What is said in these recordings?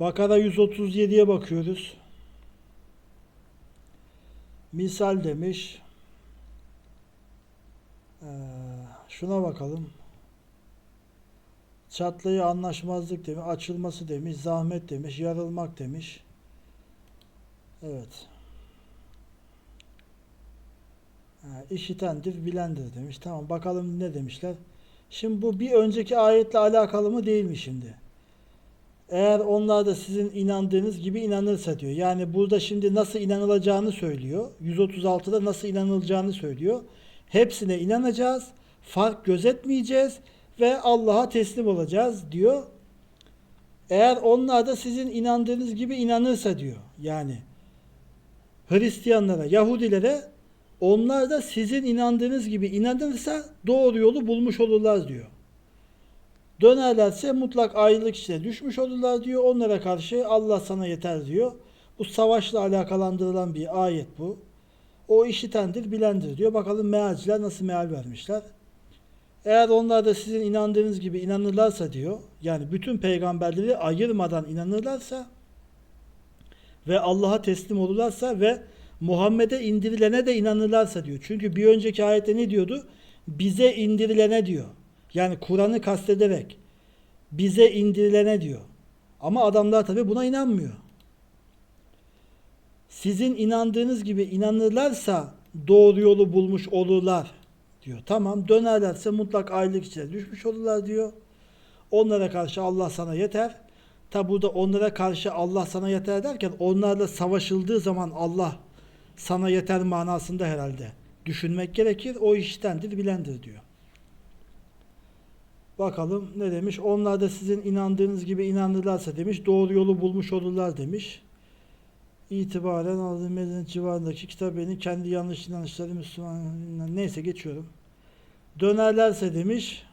Bakara 137'ye bakıyoruz. Misal demiş. Ee, şuna bakalım. Çatlayı anlaşmazlık demiş, açılması demiş, zahmet demiş, yarılmak demiş. Evet. Ha, işitendir, bilendir demiş. Tamam bakalım ne demişler. Şimdi bu bir önceki ayetle alakalı mı değil mi şimdi? Eğer onlar da sizin inandığınız gibi inanırsa diyor. Yani burada şimdi nasıl inanılacağını söylüyor. 136'da nasıl inanılacağını söylüyor. Hepsine inanacağız. Fark gözetmeyeceğiz ve Allah'a teslim olacağız diyor. Eğer onlar da sizin inandığınız gibi inanırsa diyor. Yani Hristiyanlara, Yahudilere onlar da sizin inandığınız gibi inanırsa doğru yolu bulmuş olurlar diyor. Dönerlerse mutlak ayrılık içine düşmüş olurlar diyor. Onlara karşı Allah sana yeter diyor. Bu savaşla alakalandırılan bir ayet bu. O işitendir, bilendir diyor. Bakalım mealciler nasıl meal vermişler. Eğer onlar da sizin inandığınız gibi inanırlarsa diyor. Yani bütün peygamberleri ayırmadan inanırlarsa ve Allah'a teslim olurlarsa ve Muhammed'e indirilene de inanırlarsa diyor. Çünkü bir önceki ayette ne diyordu? Bize indirilene diyor. Yani Kur'an'ı kastederek bize indirilene diyor. Ama adamlar tabi buna inanmıyor. Sizin inandığınız gibi inanırlarsa doğru yolu bulmuş olurlar diyor. Tamam dönerlerse mutlak ayrılık içine düşmüş olurlar diyor. Onlara karşı Allah sana yeter. Tabi burada onlara karşı Allah sana yeter derken onlarla savaşıldığı zaman Allah sana yeter manasında herhalde düşünmek gerekir. O iştendir, bilendir diyor. Bakalım ne demiş? Onlar da sizin inandığınız gibi inanırlarsa demiş. Doğru yolu bulmuş olurlar demiş. İtibaren aldığım medeniyet civarındaki kitabının kendi yanlış inanışları Müslüman neyse geçiyorum. Dönerlerse demiş.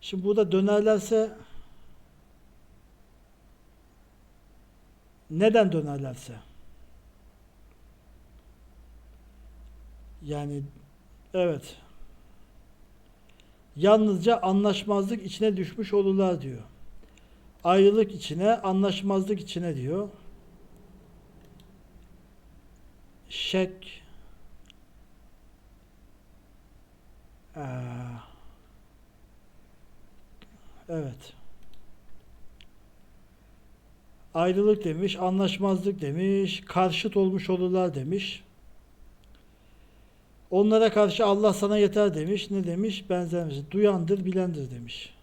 Şimdi burada dönerlerse neden dönerlerse? Yani evet. Yalnızca anlaşmazlık içine düşmüş olurlar diyor. Ayrılık içine, anlaşmazlık içine diyor. Şek Ee, evet. Ayrılık demiş, anlaşmazlık demiş, karşıt olmuş olurlar demiş. Onlara karşı Allah sana yeter demiş. Ne demiş? Benzermiş. Duyandır, bilendir demiş.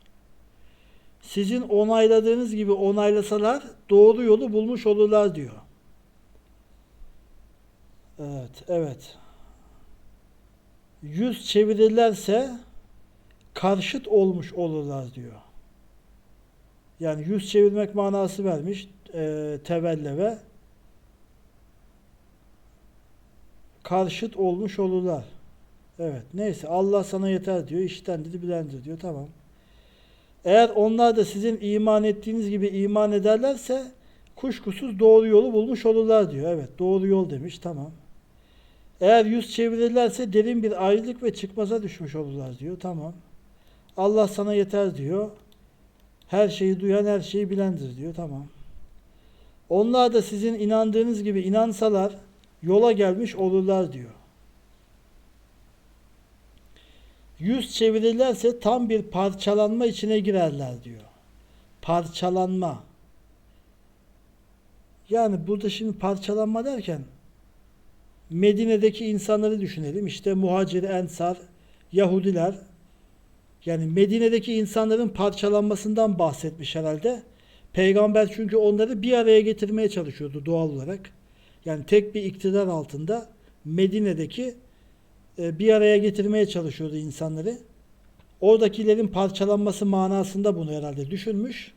Sizin onayladığınız gibi onaylasalar doğru yolu bulmuş olurlar diyor. Evet, evet. Yüz çevirirlerse karşıt olmuş olurlar diyor. Yani yüz çevirmek manası vermiş e, tevelleve. Karşıt olmuş olurlar. Evet neyse Allah sana yeter diyor. iştendir bilendir diyor. Tamam. Eğer onlar da sizin iman ettiğiniz gibi iman ederlerse kuşkusuz doğru yolu bulmuş olurlar diyor. Evet doğru yol demiş. Tamam. Eğer yüz çevirirlerse derin bir ayrılık ve çıkmaza düşmüş olurlar diyor. Tamam. Allah sana yeter diyor. Her şeyi duyan her şeyi bilendir diyor. Tamam. Onlar da sizin inandığınız gibi inansalar yola gelmiş olurlar diyor. Yüz çevirirlerse tam bir parçalanma içine girerler diyor. Parçalanma. Yani burada şimdi parçalanma derken Medine'deki insanları düşünelim. İşte muhacir, ensar, Yahudiler. Yani Medine'deki insanların parçalanmasından bahsetmiş herhalde. Peygamber çünkü onları bir araya getirmeye çalışıyordu doğal olarak. Yani tek bir iktidar altında Medine'deki e, bir araya getirmeye çalışıyordu insanları. Oradakilerin parçalanması manasında bunu herhalde düşünmüş.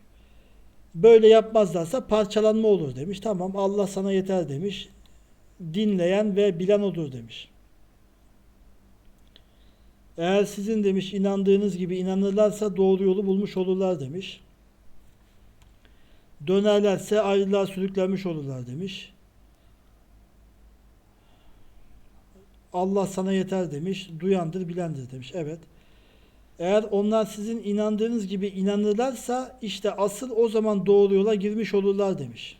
Böyle yapmazlarsa parçalanma olur demiş. Tamam Allah sana yeter demiş. Dinleyen ve bilen odur demiş. Eğer sizin demiş inandığınız gibi inanırlarsa doğru yolu bulmuş olurlar demiş. Dönerlerse ayrılığa sürüklenmiş olurlar demiş. Allah sana yeter demiş. Duyandır, bilendir demiş. Evet. Eğer onlar sizin inandığınız gibi inanırlarsa işte asıl o zaman doğru yola girmiş olurlar demiş.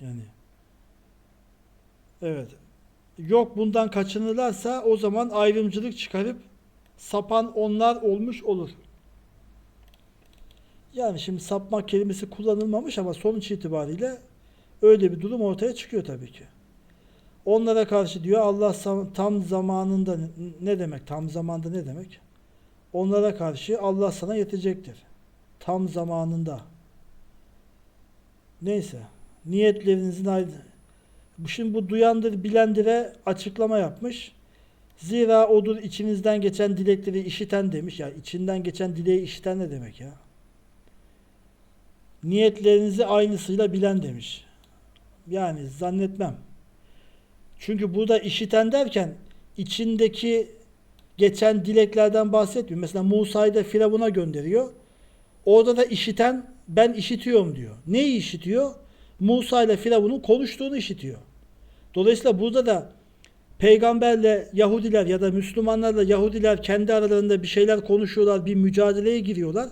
Yani evet. Yok bundan kaçınırlarsa o zaman ayrımcılık çıkarıp sapan onlar olmuş olur. Yani şimdi sapmak kelimesi kullanılmamış ama sonuç itibariyle öyle bir durum ortaya çıkıyor tabii ki. Onlara karşı diyor Allah tam zamanında ne demek? Tam zamanda ne demek? Onlara karşı Allah sana yetecektir. Tam zamanında. Neyse. Niyetlerinizin ayrı. Şimdi bu duyandır bilendire açıklama yapmış. Zira odur içinizden geçen dilekleri işiten demiş. Ya içinden geçen dileği işiten ne demek ya? Niyetlerinizi aynısıyla bilen demiş. Yani zannetmem. Çünkü burada işiten derken içindeki geçen dileklerden bahsetmiyor. Mesela Musa'yı da Firavun'a gönderiyor. Orada da işiten ben işitiyorum diyor. Neyi işitiyor? Musa ile Firavun'un konuştuğunu işitiyor. Dolayısıyla burada da peygamberle Yahudiler ya da Müslümanlarla Yahudiler kendi aralarında bir şeyler konuşuyorlar, bir mücadeleye giriyorlar.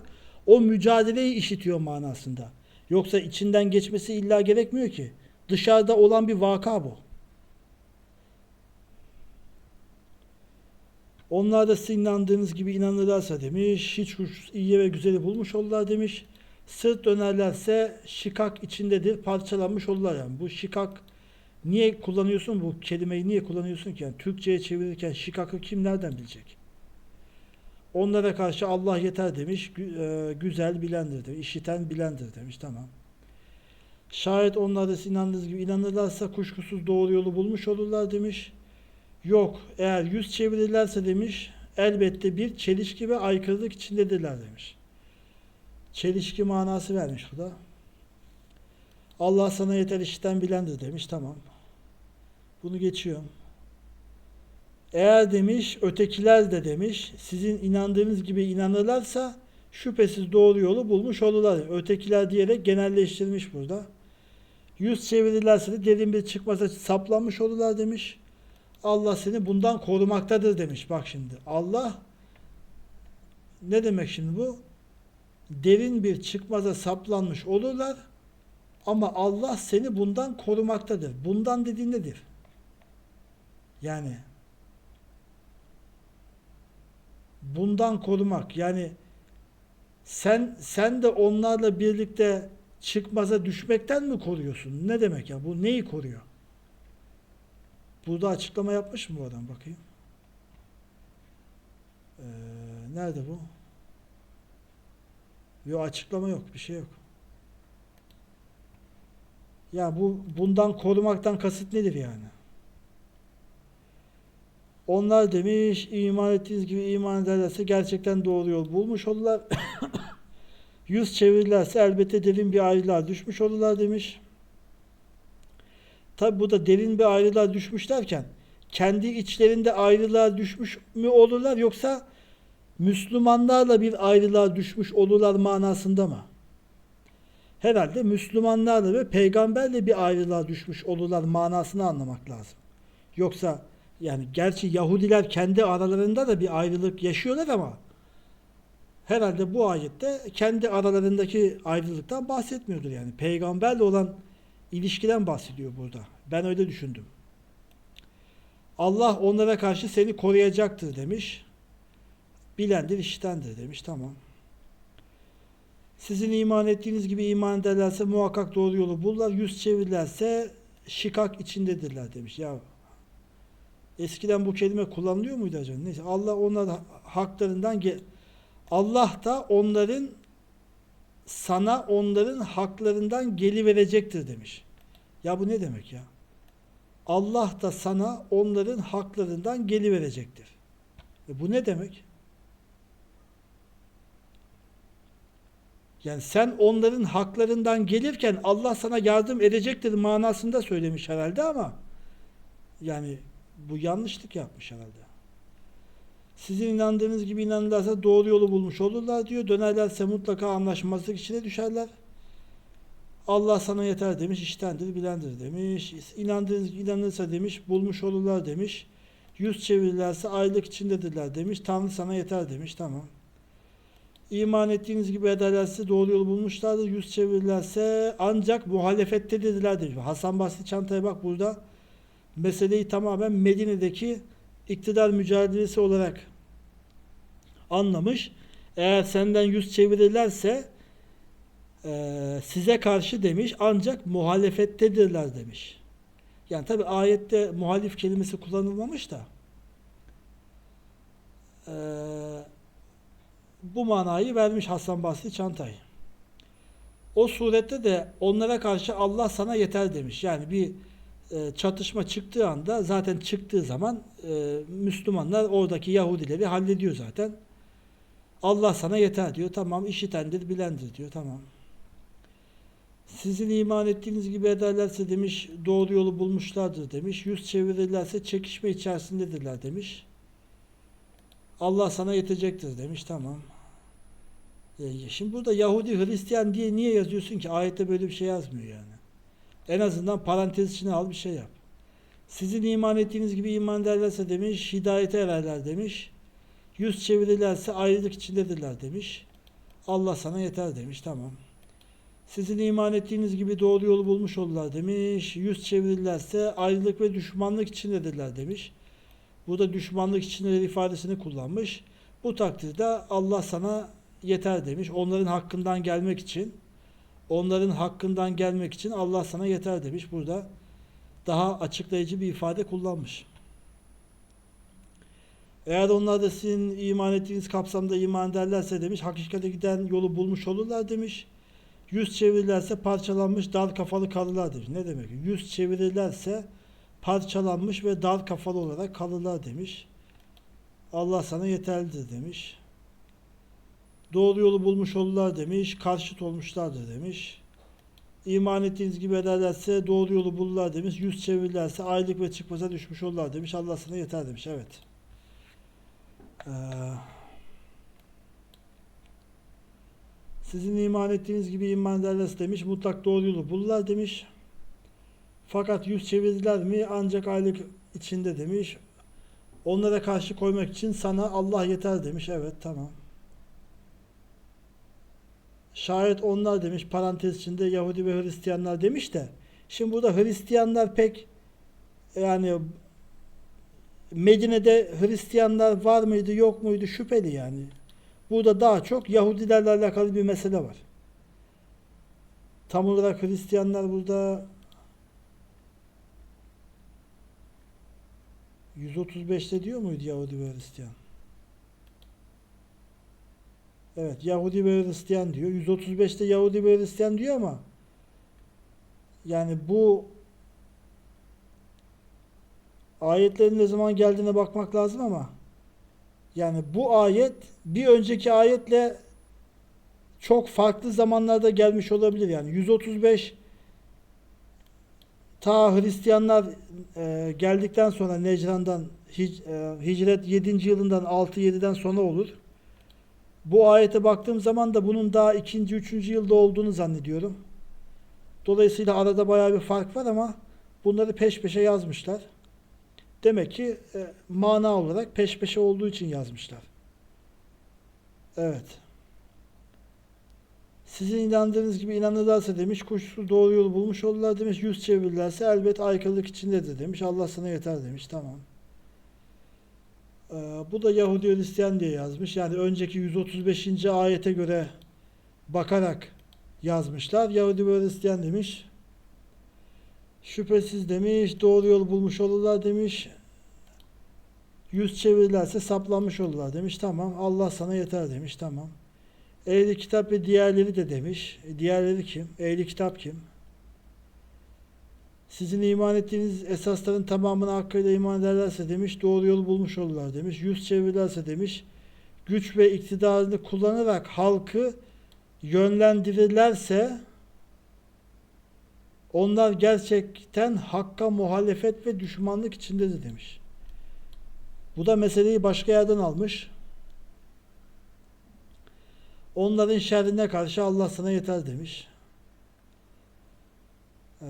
O mücadeleyi işitiyor manasında. Yoksa içinden geçmesi illa gerekmiyor ki. Dışarıda olan bir vaka bu. Onlar da sizin inandığınız gibi inanırlarsa demiş, hiç kuş iyi ve güzeli bulmuş olurlar demiş. Sırt dönerlerse şikak içindedir, parçalanmış olurlar yani. Bu şikak niye kullanıyorsun bu kelimeyi niye kullanıyorsun ki? Yani Türkçe'ye çevirirken şikakı kim nereden bilecek? Onlara karşı Allah yeter demiş, e, güzel bilendir demiş, işiten bilendir demiş, tamam. Şayet onlar da inandığınız gibi inanırlarsa kuşkusuz doğru yolu bulmuş olurlar demiş. Yok eğer yüz çevirirlerse demiş elbette bir çelişki ve aykırılık içindedirler demiş. Çelişki manası vermiş bu da. Allah sana yeter işiten bilendir demiş tamam. Bunu geçiyorum. Eğer demiş ötekiler de demiş sizin inandığınız gibi inanırlarsa şüphesiz doğru yolu bulmuş olurlar. Ötekiler diyerek genelleştirmiş burada. Yüz çevirirlerse de derin bir çıkmaza saplanmış olurlar demiş. Allah seni bundan korumaktadır demiş. Bak şimdi Allah ne demek şimdi bu? Derin bir çıkmaza saplanmış olurlar ama Allah seni bundan korumaktadır. Bundan dediğin nedir? Yani bundan korumak yani sen sen de onlarla birlikte çıkmaza düşmekten mi koruyorsun? Ne demek ya? Bu neyi koruyor? Burada açıklama yapmış mı bu adam? Bakayım. Ee, nerede bu? Yok açıklama yok. Bir şey yok. Ya bu bundan korumaktan kasıt nedir yani? Onlar demiş iman ettiğiniz gibi iman ederlerse gerçekten doğru yol bulmuş olurlar. Yüz çevirirlerse elbette derin bir ayrılığa düşmüş olurlar demiş. Tabi bu da derin bir ayrılığa düşmüş derken kendi içlerinde ayrılığa düşmüş mü olurlar yoksa Müslümanlarla bir ayrılığa düşmüş olurlar manasında mı? Herhalde Müslümanlarla ve peygamberle bir ayrılığa düşmüş olurlar manasını anlamak lazım. Yoksa yani gerçi Yahudiler kendi aralarında da bir ayrılık yaşıyorlar ama herhalde bu ayette kendi aralarındaki ayrılıktan bahsetmiyordur yani. Peygamberle olan ilişkiden bahsediyor burada. Ben öyle düşündüm. Allah onlara karşı seni koruyacaktır demiş. Bilendir, işitendir demiş. Tamam. Sizin iman ettiğiniz gibi iman ederlerse muhakkak doğru yolu bulurlar. Yüz çevirirlerse şikak içindedirler demiş. Ya eskiden bu kelime kullanılıyor muydu acaba? Neyse Allah onların haklarından Allah da onların sana onların haklarından geli verecektir demiş. Ya bu ne demek ya? Allah da sana onların haklarından geli verecektir. E bu ne demek? Yani sen onların haklarından gelirken Allah sana yardım edecektir manasında söylemiş herhalde ama yani bu yanlışlık yapmış herhalde. Sizin inandığınız gibi inanırlarsa doğru yolu bulmuş olurlar diyor. Dönerlerse mutlaka anlaşmazlık içine düşerler. Allah sana yeter demiş, iştendir, bilendir demiş. İnandığınız inanırsa demiş, bulmuş olurlar demiş. Yüz çevirirlerse aylık içindedirler demiş. Tanrı sana yeter demiş. Tamam. İman ettiğiniz gibi ederlerse doğru yolu bulmuşlardır. Yüz çevirirlerse ancak muhalefettedirler demiş. Hasan Basri Çantaya bak burada meseleyi tamamen Medine'deki iktidar mücadelesi olarak anlamış. Eğer senden yüz çevirirlerse eee, size karşı demiş ancak muhalefettedirler demiş. Yani tabi ayette muhalif kelimesi kullanılmamış da eee, bu manayı vermiş Hasan Basri Çantay. O surette de onlara karşı Allah sana yeter demiş. Yani bir e, çatışma çıktığı anda zaten çıktığı zaman e, Müslümanlar oradaki Yahudileri hallediyor zaten. Allah sana yeter diyor. Tamam işitendir, bilendir diyor. Tamam. Sizin iman ettiğiniz gibi ederlerse demiş doğru yolu bulmuşlardır demiş. Yüz çevirirlerse çekişme içerisindedirler demiş. Allah sana yetecektir demiş. Tamam. E, şimdi burada Yahudi Hristiyan diye niye yazıyorsun ki? Ayette böyle bir şey yazmıyor yani. En azından parantez içine al bir şey yap. Sizin iman ettiğiniz gibi iman ederlerse demiş, hidayete ererler demiş. Yüz çevirirlerse ayrılık içindedirler demiş. Allah sana yeter demiş. Tamam. Sizin iman ettiğiniz gibi doğru yolu bulmuş olurlar demiş. Yüz çevirirlerse ayrılık ve düşmanlık içindedirler demiş. Burada düşmanlık içindedir ifadesini kullanmış. Bu takdirde Allah sana yeter demiş. Onların hakkından gelmek için onların hakkından gelmek için Allah sana yeter demiş. Burada daha açıklayıcı bir ifade kullanmış. Eğer onlar da sizin iman ettiğiniz kapsamda iman ederlerse demiş, hakikate giden yolu bulmuş olurlar demiş. Yüz çevirirlerse parçalanmış dar kafalı kalırlar demiş. Ne demek? Yüz çevirirlerse parçalanmış ve dar kafalı olarak kalırlar demiş. Allah sana yeterlidir demiş. Doğru yolu bulmuş olurlar demiş. Karşıt olmuşlardır demiş. İman ettiğiniz gibi ederlerse doğru yolu bulurlar demiş. Yüz çevirirlerse aylık ve çıkmaza düşmüş olurlar demiş. Allah sana yeter demiş. Evet. Ee, sizin iman ettiğiniz gibi iman ederlerse demiş. Mutlak doğru yolu bulurlar demiş. Fakat yüz çevirdiler mi ancak aylık içinde demiş. Onlara karşı koymak için sana Allah yeter demiş. Evet tamam. Şayet onlar demiş parantez içinde Yahudi ve Hristiyanlar demiş de şimdi burada Hristiyanlar pek yani Medine'de Hristiyanlar var mıydı yok muydu şüpheli yani. Burada daha çok Yahudilerle alakalı bir mesele var. Tam olarak Hristiyanlar burada 135'te diyor muydu Yahudi ve Hristiyan? Evet Yahudi ve Hristiyan diyor. 135'te Yahudi ve Hristiyan diyor ama yani bu ayetlerin ne zaman geldiğine bakmak lazım ama yani bu ayet bir önceki ayetle çok farklı zamanlarda gelmiş olabilir. Yani 135 ta Hristiyanlar e, geldikten sonra Necran'dan hic- e, hicret 7. yılından 6-7'den sonra olur. Bu ayete baktığım zaman da bunun daha ikinci, üçüncü yılda olduğunu zannediyorum. Dolayısıyla arada bayağı bir fark var ama bunları peş peşe yazmışlar. Demek ki e, mana olarak peş peşe olduğu için yazmışlar. Evet. Sizin inandığınız gibi inanırlarsa demiş, kuşsuz doğru yolu bulmuş olurlar demiş, yüz çevirirlerse elbet aykırılık içindedir demiş, Allah sana yeter demiş, tamam. Ee, bu da Yahudi Hristiyan diye yazmış. Yani önceki 135. ayete göre bakarak yazmışlar. Yahudi ve Hristiyan demiş. Şüphesiz demiş. Doğru yol bulmuş olurlar demiş. Yüz çevirirlerse saplanmış olurlar demiş. Tamam. Allah sana yeter demiş. Tamam. Ehli kitap ve diğerleri de demiş. E, diğerleri kim? Ehli kitap kim? Sizin iman ettiğiniz esasların tamamına hakkıyla iman ederlerse demiş, doğru yolu bulmuş olurlar demiş. Yüz çevirirlerse demiş, güç ve iktidarını kullanarak halkı yönlendirirlerse onlar gerçekten hakka muhalefet ve düşmanlık içindedir demiş. Bu da meseleyi başka yerden almış. Onların şerrine karşı Allah sana yeter demiş. Ee,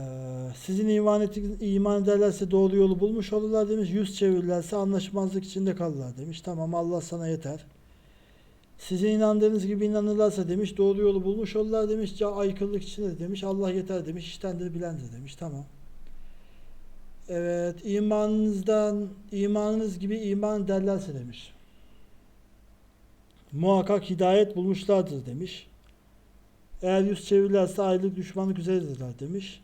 sizin iman, ettiğiniz, iman ederlerse doğru yolu bulmuş olurlar demiş. Yüz çevirirlerse anlaşmazlık içinde kalırlar demiş. Tamam Allah sana yeter. Sizin inandığınız gibi inanırlarsa demiş doğru yolu bulmuş olurlar demiş. Aykırılık içinde demiş. Allah yeter demiş. İştendir bilendir demiş. Tamam. Evet imanınızdan imanınız gibi iman derlerse demiş. Muhakkak hidayet bulmuşlardır demiş. Eğer yüz çevirirlerse ayrılık düşmanlık üzeredirler demiş.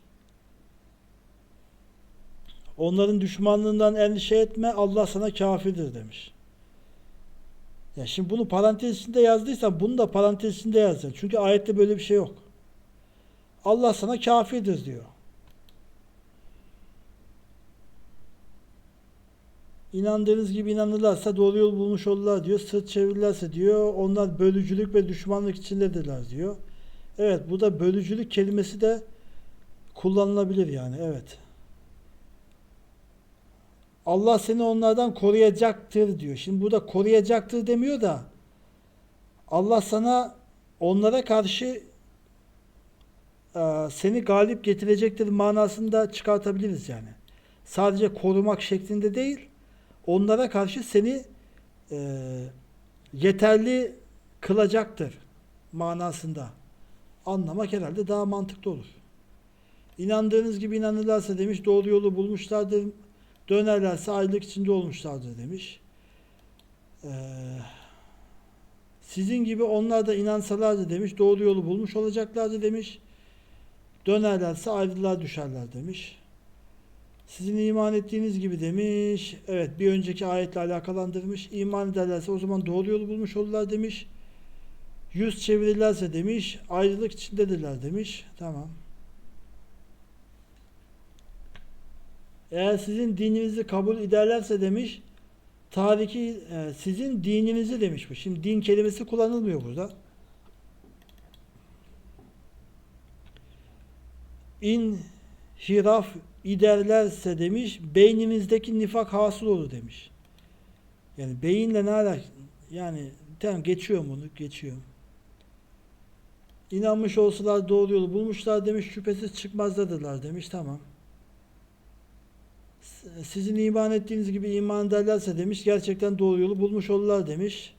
Onların düşmanlığından endişe etme Allah sana kafirdir demiş. Ya şimdi bunu parantez içinde yazdıysan bunu da parantez içinde yazacaksın. Çünkü ayette böyle bir şey yok. Allah sana kafirdir diyor. İnandığınız gibi inanırlarsa doğru yol bulmuş olurlar diyor. Sırt çevirirlerse diyor. Onlar bölücülük ve düşmanlık içindedirler diyor. Evet bu da bölücülük kelimesi de kullanılabilir yani. Evet. Allah seni onlardan koruyacaktır diyor. Şimdi burada koruyacaktır demiyor da Allah sana onlara karşı e, seni galip getirecektir manasında çıkartabiliriz yani. Sadece korumak şeklinde değil, onlara karşı seni e, yeterli kılacaktır manasında anlamak herhalde daha mantıklı olur. İnandığınız gibi inanırlarsa demiş doğru yolu bulmuşlardır. Dönerlerse ayrılık içinde olmuşlardır demiş. Ee, sizin gibi onlar da inansalardı demiş doğru yolu bulmuş olacaklardı demiş. Dönerlerse ayrılığa düşerler demiş. Sizin iman ettiğiniz gibi demiş. Evet bir önceki ayetle alakalandırmış. İman ederlerse o zaman doğru yolu bulmuş olurlar demiş. Yüz çevirirlerse demiş, ayrılık içindedirler demiş. Tamam. Eğer sizin dininizi kabul ederlerse demiş, tariki e, sizin dininizi demiş bu. Şimdi din kelimesi kullanılmıyor burada. İn hiraf iderlerse demiş, beyninizdeki nifak hasıl olur demiş. Yani beyinle ne alak? Yani tamam geçiyorum bunu, geçiyorum. İnanmış olsalar doğru yolu bulmuşlar demiş, şüphesiz çıkmazdadırlar demiş, tamam. Sizin iman ettiğiniz gibi iman ederlerse demiş, gerçekten doğru yolu bulmuş olurlar demiş.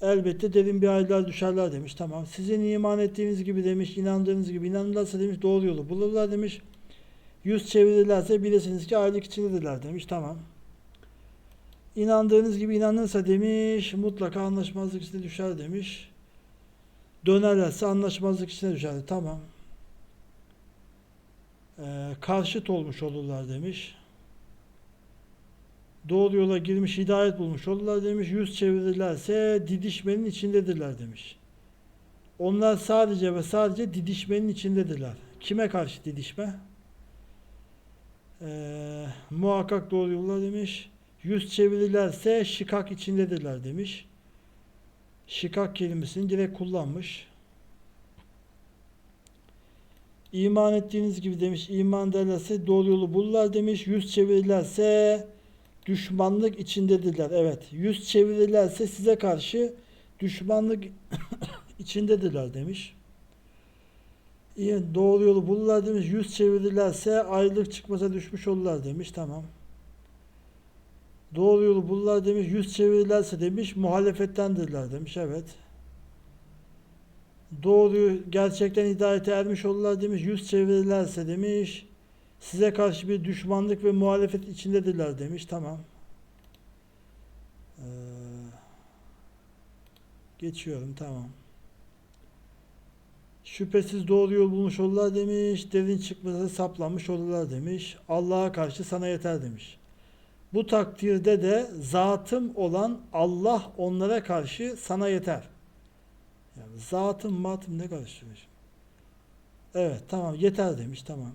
Elbette derin bir ayrılığa düşerler demiş, tamam. Sizin iman ettiğiniz gibi demiş, inandığınız gibi inanırlarsa demiş, doğru yolu bulurlar demiş. Yüz çevirirlerse bilesiniz ki ayrılık içindedirler demiş, tamam. İnandığınız gibi inanırsa demiş, mutlaka anlaşmazlık içine düşer demiş. Dönerlerse anlaşmazlık içine düşer. Tamam. Ee, karşıt olmuş olurlar demiş. Doğru yola girmiş, hidayet bulmuş olurlar demiş. Yüz çevirirlerse didişmenin içindedirler demiş. Onlar sadece ve sadece didişmenin içindedirler. Kime karşı didişme? Ee, muhakkak doğru yollar demiş. Yüz çevirirlerse şikak içindedirler demiş. Şikak kelimesini direkt kullanmış. İman ettiğiniz gibi demiş. İman ederlerse doğru yolu bulurlar demiş. Yüz çevirirlerse düşmanlık içindedirler. Evet. Yüz çevirirlerse size karşı düşmanlık içindedirler demiş. İyi, doğru yolu bulurlar demiş. Yüz çevirirlerse ayrılık çıkmaza düşmüş olurlar demiş. Tamam. Doğru yolu bulurlar demiş. Yüz çevirirlerse demiş. Muhalefettendirler demiş. Evet. Doğru gerçekten hidayete ermiş olurlar demiş. Yüz çevirirlerse demiş. Size karşı bir düşmanlık ve muhalefet içindedirler demiş. Tamam. Ee, geçiyorum. Tamam. Şüphesiz doğru yol bulmuş olurlar demiş. Derin çıkmaza saplanmış olurlar demiş. Allah'a karşı sana yeter demiş. Bu takdirde de zatım olan Allah onlara karşı sana yeter. Yani zatım matım ne karıştırmış? Evet tamam yeter demiş tamam.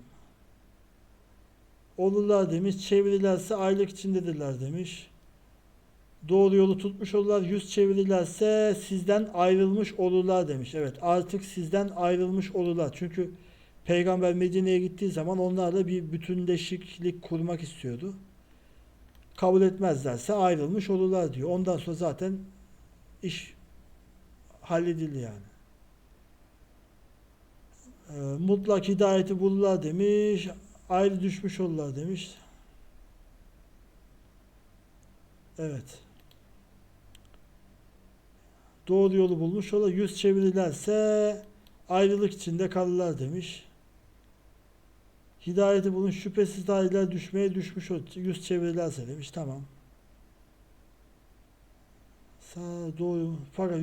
Olurlar demiş. Çevirirlerse aylık içindedirler demiş. Doğru yolu tutmuş olurlar. Yüz çevirirlerse sizden ayrılmış olurlar demiş. Evet artık sizden ayrılmış olurlar. Çünkü peygamber Medine'ye gittiği zaman onlarla bir bütünleşiklik kurmak istiyordu. Kabul etmezlerse ayrılmış olurlar diyor. Ondan sonra zaten iş halledildi yani. Ee, mutlak hidayeti bulurlar demiş. Ayrı düşmüş olurlar demiş. Evet. Doğru yolu bulmuş olur. Yüz çevirirlerse ayrılık içinde kalırlar demiş. Hidayeti bulun şüphesiz dahiler düşmeye düşmüş olur. Yüz çevirirlerse demiş. Tamam. Sağ doğru fakat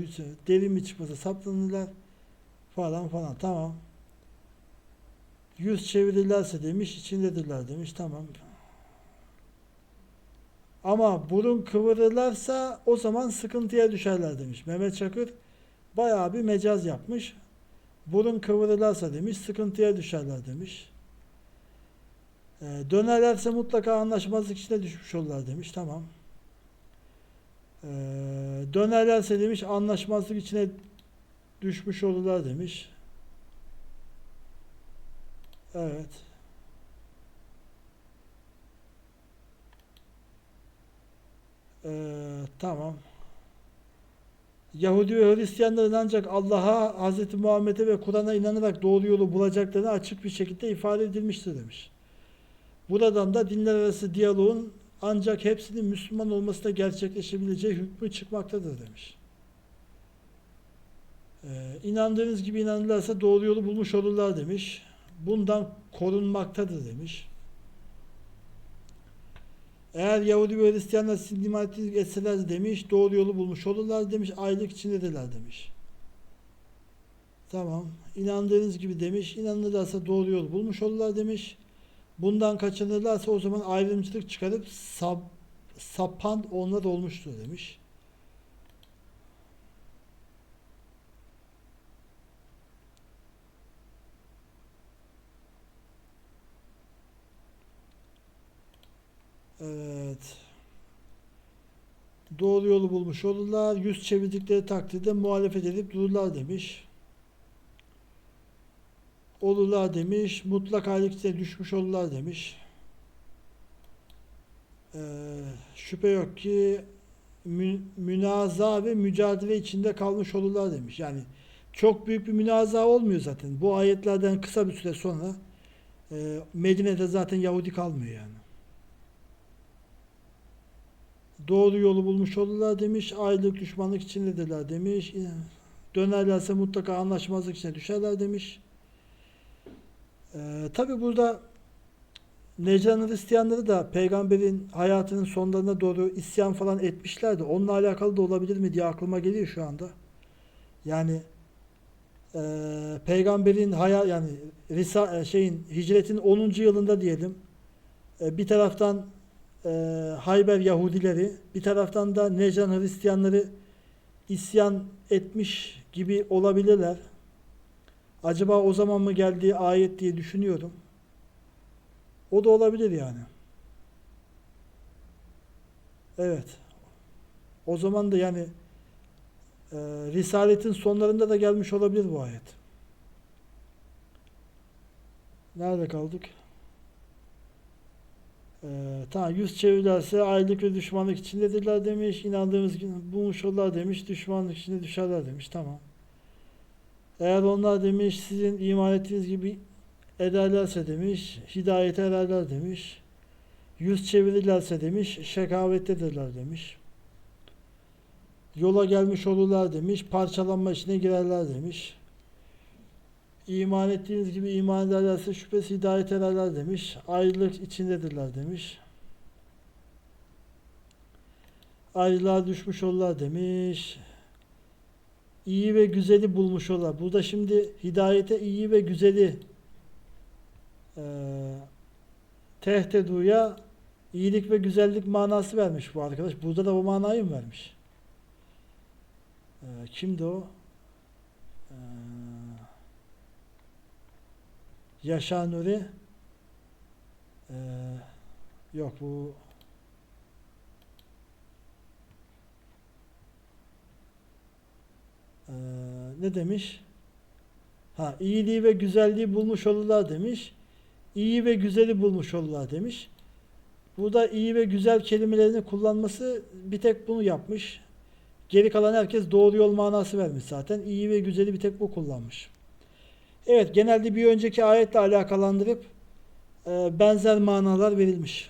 derin mi çıkmasa saplanırlar falan falan. Tamam. Yüz çevirirlerse demiş, içindedirler demiş. Tamam. Ama burun kıvırırlarsa o zaman sıkıntıya düşerler demiş. Mehmet Çakır bayağı bir mecaz yapmış. Burun kıvırırlarsa demiş, sıkıntıya düşerler demiş. Ee, dönerlerse mutlaka anlaşmazlık içine düşmüş olurlar demiş. Tamam. Ee, dönerlerse demiş, anlaşmazlık içine düşmüş olurlar demiş. Evet. Ee, tamam. Yahudi ve Hristiyanların ancak Allah'a, Hz. Muhammed'e ve Kur'an'a inanarak doğru yolu bulacaklarını açık bir şekilde ifade edilmiştir demiş. Buradan da dinler arası diyaloğun ancak hepsinin Müslüman olmasıyla gerçekleşebileceği hükmü çıkmaktadır demiş. Ee, inandığınız gibi inanırlarsa doğru yolu bulmuş olurlar demiş. Bundan korunmaktadır demiş. Eğer Yahudi ve Hristiyanlar sizin imanetinizi etseler demiş, doğru yolu bulmuş olurlar demiş, aylık içindedirler demiş. Tamam. İnandığınız gibi demiş, inanırlarsa doğru yolu bulmuş olurlar demiş. Bundan kaçınırlarsa o zaman ayrımcılık çıkarıp sap, sapan onlar olmuştur demiş. Evet. Doğru yolu bulmuş olurlar. Yüz çevirdikleri takdirde muhalefet edip dururlar demiş. Olurlar demiş. Mutlak aylıkta düşmüş olurlar demiş. Ee, şüphe yok ki mü, münaza ve mücadele içinde kalmış olurlar demiş. Yani çok büyük bir münaza olmuyor zaten. Bu ayetlerden kısa bir süre sonra e, Medine'de zaten Yahudi kalmıyor yani. Doğru yolu bulmuş olurlar demiş. Aylık düşmanlık içindedirler demiş. Dönerlerse mutlaka anlaşmazlık içine düşerler demiş. Ee, Tabi burada Necran Hristiyanları da peygamberin hayatının sonlarına doğru isyan falan etmişlerdi. Onunla alakalı da olabilir mi diye aklıma geliyor şu anda. Yani e, peygamberin hayat yani Risa, e, şeyin hicretin 10. yılında diyelim. E, bir taraftan e, Hayber Yahudileri, bir taraftan da Necran Hristiyanları isyan etmiş gibi olabilirler. Acaba o zaman mı geldiği ayet diye düşünüyorum. O da olabilir yani. Evet. O zaman da yani e, Risaletin sonlarında da gelmiş olabilir bu ayet. Nerede kaldık? Ee, tamam yüz çevirirlerse aylık ve düşmanlık içindedirler demiş. İnandığımız gibi bulmuş olurlar demiş. Düşmanlık içinde düşerler demiş. Tamam. Eğer onlar demiş sizin iman ettiğiniz gibi ederlerse demiş. Hidayete ererler demiş. Yüz çevirirlerse demiş. Şekavettedirler demiş. Yola gelmiş olurlar demiş. Parçalanma içine girerler demiş. İman ettiğiniz gibi iman ederlerse şüphesiz hidayet ederler demiş. Ayrılık içindedirler demiş. Ayrılığa düşmüş olurlar demiş. İyi ve güzeli bulmuş olurlar. Burada şimdi hidayete iyi ve güzeli e, tehteduya iyilik ve güzellik manası vermiş bu arkadaş. Burada da o manayı mı vermiş? E, kimdi o? Eee Yaşar Nuri Ee, yok bu Ee, ne demiş? Ha iyiliği ve güzelliği bulmuş olurlar demiş. İyi ve güzeli bulmuş olurlar demiş. Burada iyi ve güzel kelimelerini kullanması bir tek bunu yapmış. Geri kalan herkes doğru yol manası vermiş zaten. İyi ve güzeli bir tek bu kullanmış. Evet genelde bir önceki ayetle alakalandırıp e, benzer manalar verilmiş.